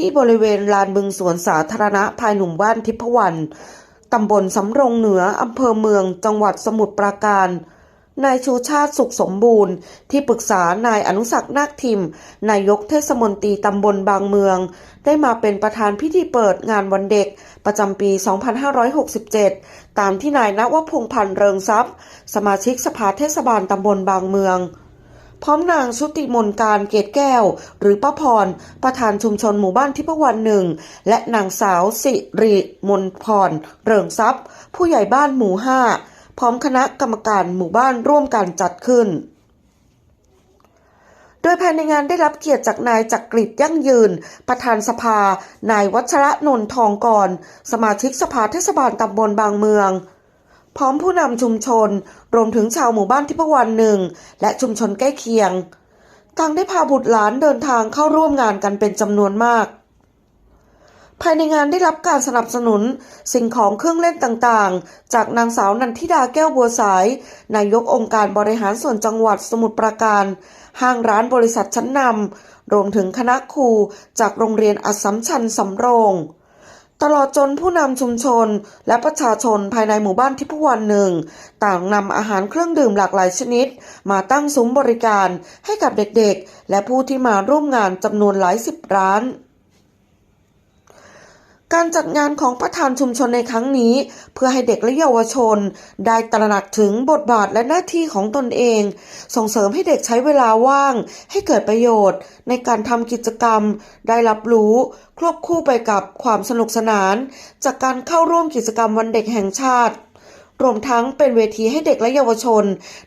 ที่บริเวณลานบึงสวนสาธารณะภายหนุ่มบ้านทิพวรรณตำบลสำรงเหนืออำเภอเมือง จังหวัดสมุทรปราการนายชูชาติสุขสมบูรณ์ ที่ปรึกษานายอนุสักนาคทิม นายกเทศมนตรีตำบลบางเมือง ได้มาเป็นประธานพิธีเปิดงานวันเด็ก ประจำปี 2567 ตามที่นายณวพงพันธ์เริงทรัพย์ สมาชิกสภาเทศบาลตำบลบางเมือง พร้อมนางชุติมนการเกตแก้ว หรือป้าพร ประธานชุมชนหมู่บ้านทิพวรรณหนึ่ง และนางสาวสิริมนพร เริงทรัพย์ ผู้ใหญ่บ้านหมู่ห้าพร้อมคณะกรรมการหมู่บ้านร่วมกันจัดขึ้น โดยภายในงานได้รับเกียรติจากนายจักริดยั่งยืน ประธานสภา นายวัชระนนทองกร สมาชิกสภาเทศบาลตำบลบางเมือง ร้อมผู้นำชุมชน รวมถึงชาวหมู่บ้านทิพวรรณหนึ่ง และชุมชนใกล้เคียงต่างได้พาบุตรหลานเดินทางเข้าร่วมงานกันเป็นจำนวนมาก ภายในงานได้รับการสนับสนุนสิ่งของเครื่องเล่นต่างๆ จากนางสาวนันทิดาแก้วบัวสาย นายกองค์การบริหารส่วนจังหวัดสมุทรปราการ ห้างร้านบริษัทชั้นนำรวมถึงคณะครูจากโรงเรียนอัสสัมชัญสำโรง ตลอดจนผู้นำชุมชน และประชาชนภายในหมู่บ้านทิพวันหนึ่ง ต่างนำอาหารเครื่องดื่มหลากหลายชนิด มาตั้งซุ้มบริการให้กับเด็กๆ และผู้ที่มาร่วมงานจำนวนหลายสิบร้าน การจัดงานของประธานชุมชนในครั้งนี้ เพื่อให้เด็กและเยาวชน ได้ตระหนักถึงบทบาทและหน้าที่ของตนเอง ส่งเสริมให้เด็กใช้เวลาว่าง ให้เกิดประโยชน์ ในการทำกิจกรรม ได้รับรู้ ควบคู่ไปกับความสนุกสนาน จากการเข้าร่วมกิจกรรมวันเด็กแห่งชาติ รวมทั้งเป็นเวทีให้เด็กและเยาวชน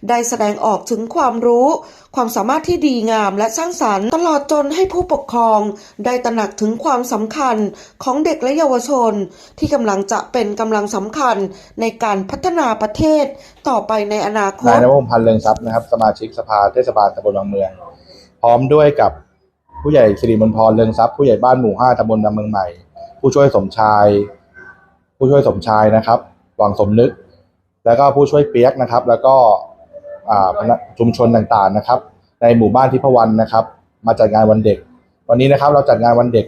ได้แสดงออกถึงความรู้ ความสามารถที่ดีงามและสร้างสรรค์ ตลอดจนให้ผู้ปกครอง ได้ตระหนักถึงความสำคัญของเด็กและเยาวชน ที่กำลังจะเป็นกำลังสำคัญในการพัฒนาประเทศต่อไปในอนาคตนายนวมพันธ์เรืองทรัพย์นะครับสมาชิกสภาเทศบาลตำบลบางเมือง พร้อมด้วยกับผู้ใหญ่สิริมนพรเรืองทรัพย์ผู้ใหญ่บ้านหมู่ห้าตำบลบางเมืองใหม่ ผู้ช่วยสมชาย ผู้ช่วยสมชายนะครับหวังสมนึก แล้วก็ผู้ช่วยเปียกนะครับ แล้วก็อาชุมชนต่างๆนะครับ ในหมู่บ้านทิพวรรณนะครับ มาจัดงานวันเด็ก วันนี้นะครับเราจัดงานวันเด็ก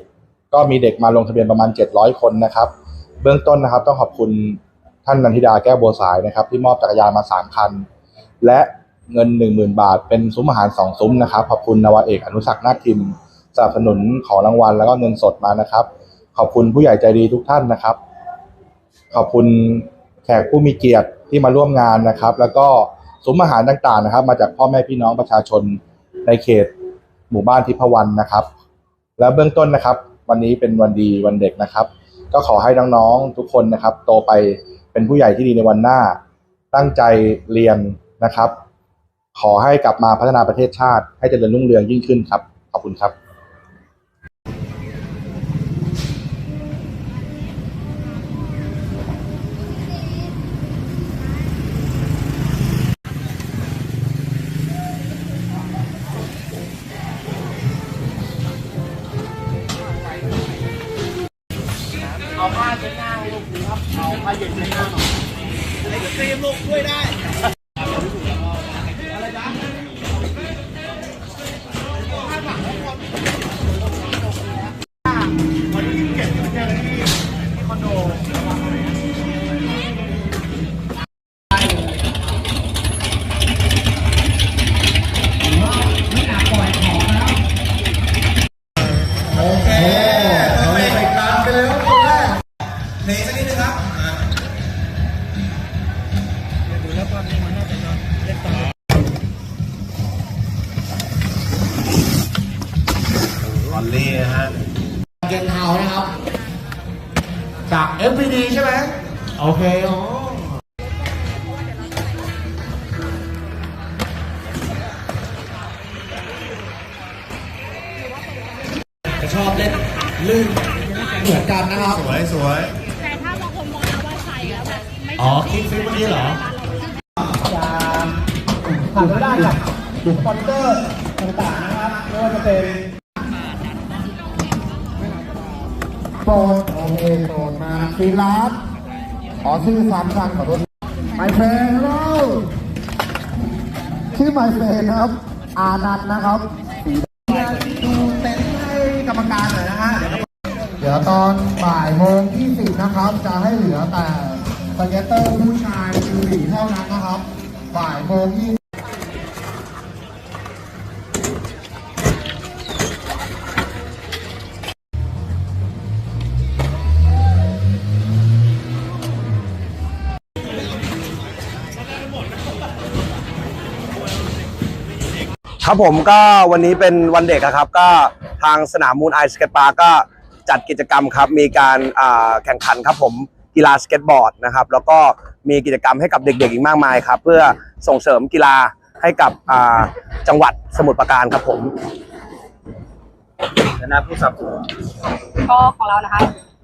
ก็มีเด็กมาลงทะเบียนประมาณ 700 คนนะครับ เบื้องต้นนะครับต้องขอบคุณท่านนันทิดาแก้วบัวสายนะครับ ที่มอบจักรยานมา 3 คัน และเงิน 10,000 บาท เป็นซุ้มอาหาร2ซุ้มนะครับ ขอบคุณนวเอกอนุสักนาคทิมสนับสนุนของรางวัลแล้วก็เงินสดมานะครับ ขอบคุณผู้ใหญ่ใจดีทุกท่านนะครับ ขอบคุณแขกผู้มีเกียรติ ที่มาร่วมงานนะครับ แล้วก็ซุ้มอาหารต่างๆนะครับ มาจากพ่อแม่พี่น้องประชาชนในเขตหมู่บ้านทิพวรรณนะครับ และเบื้องต้นนะครับ วันนี้เป็นวันดีวันเด็กนะครับ ก็ขอให้น้องๆทุกคนนะครับ โตไปเป็นผู้ใหญ่ที่ดีในวันหน้า ตั้งใจเรียนนะครับ ขอให้กลับมาพัฒนาประเทศชาติ ให้เจริญรุ่งเรืองยิ่งขึ้นครับ ขอบคุณครับ เอาผ้าเช็ดหน้าลูกครับ เอาผ้าเย็นเช็ดหน้าหน่อยไอ้ครีมลูกช่วยได้ เพลงสักนิดนึงครับอะบอลลี่นะฮะเกนเทานะครับ จาก FPD ใช่ไหมโอเคอ๋อจะชอบเล่นลื่นเหมือนกันนะครับ สวยสวย อ๋อคิดซื้อเมื่อกี้เหรอจะผ่านได้จากสปอนเซอร์ต่างๆนะครับไม่ว่าจะเป็นโปรโอเคโปรมาฟีลัสขอชื่อซ้ำกันขอโทษไมเฟรนเราชื่อไมเฟรนครับ อานันนะครับดูเต็นท์ให้กรรมการหน่อยนะฮะเดี๋ยวตอนบ่ายโมงที่สิบนะครับ จะให้เหลือแต่ สเก็ตเตอร์ผู้ชายคิวหลีเท่านั้นนะครับ บ่ายโมงยี่ครับผมก็วันนี้เป็นวันเด็กครับ ก็ทางสนามมูลไอสเก็ตปาร์ก็จัดกิจกรรมครับ มีการแข่งขันครับผม กีฬาสเก็ตบอร์ดนะครับแล้วก็มีกิจกรรมให้กับเด็กๆอีกมากมายครับเพื่อส่งเสริมกีฬาให้กับอ่าจังหวัดสมุทรปราการครับผมก็ของเรานะคะ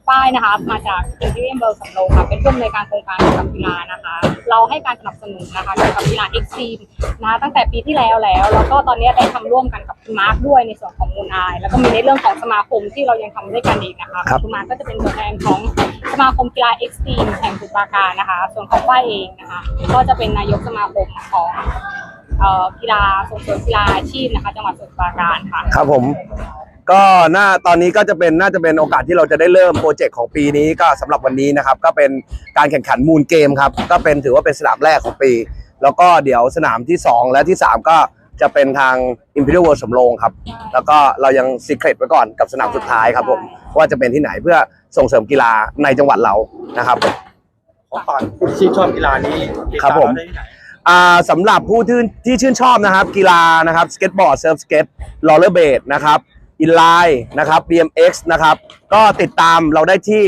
ป้ายนะคะ มาจากอินทีเรียมเบอร์สำโรงค่ะ เป็นผู้อำนวยการโครงการเกี่ยวกับกีฬานะคะ เราให้การสนับสนุนนะคะเกี่ยวกับกีฬาเอ็กซ์ตรีมนะคะตั้งแต่ปีที่แล้วแล้ว แล้วก็ตอนนี้ได้ทำร่วมกันกับคุณมาร์คด้วยในส่วนของมูลไอแล้วก็มีในเรื่องของสมาคมที่เรายังทำด้วยกันอีกนะคะครับคุณมาร์คก็จะเป็นตัวแทนของสมาคมกีฬาเอ็กซ์ตรีมแห่งสมุทรปราการนะคะ ส่วนของป้ายเองนะคะ ก็จะเป็นนายกสมาคมของเอ่อกีฬาส่งเสริมกีฬาอาชีพนะคะ จังหวัดสมุทรปราการค่ะ ครับผม ก็น่าตอนนี้ก็จะเป็นน่าจะเป็นโอกาสที่เราจะได้เริ่มโปรเจกต์ของปีนี้ก็สำหรับวันนี้นะครับ ก็เป็นการแข่งขันมูลเกมครับ ก็เป็นถือว่าเป็นสนามแรกของปี แล้วก็เดี๋ยวสนามที่ 2 และที่ 3 ก็จะเป็นทาง Imperial World สำโรงครับ แล้วก็เรายังซีเครตไว้ก่อนกับสนามสุดท้ายครับผมว่าจะเป็นที่ไหนเพื่อส่งเสริมกีฬาในจังหวัดเรานะครับฝากผู้ที่ชื่นชอบกีฬานี้ติดครับตามผม เราได้ที่ไหน อ่าสำหรับผู้ที่ที่ชื่นชอบนะครับกีฬานะครับสเก็ตบอร์ดเซิร์ฟสเก็ตลอลเลอร์เบดนะครับ อินไลน์นะครับ BMX นะครับ ก็ติดตามเราได้ที่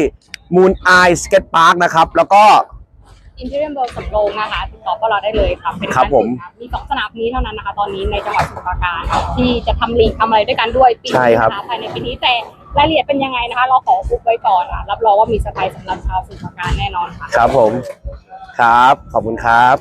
Moon Eye Skate Park นะครับ แล้วก็ อินเทอร์เน็ตเบอร์สำโรงนะคะติดต่อพวกเราได้เลยค่ะเป็นครับผมการแข่งขันมีสองสนามนี้เท่านั้นนะคะ ตอนนี้ในจังหวัดสมุทรปราการที่จะทำลีกทำอะไรด้วยกันด้วยปีใช่นี้ครับ นะคะภายในปีนี้แต่รายละเอียดเป็นยังไงนะคะ เราขออุบไว้ก่อนค่ะรับรองว่ามีสไตล์สำหรับชาวสมุทรปราการแน่นอนค่ะ ครับผม ครับ ขอบคุณครับ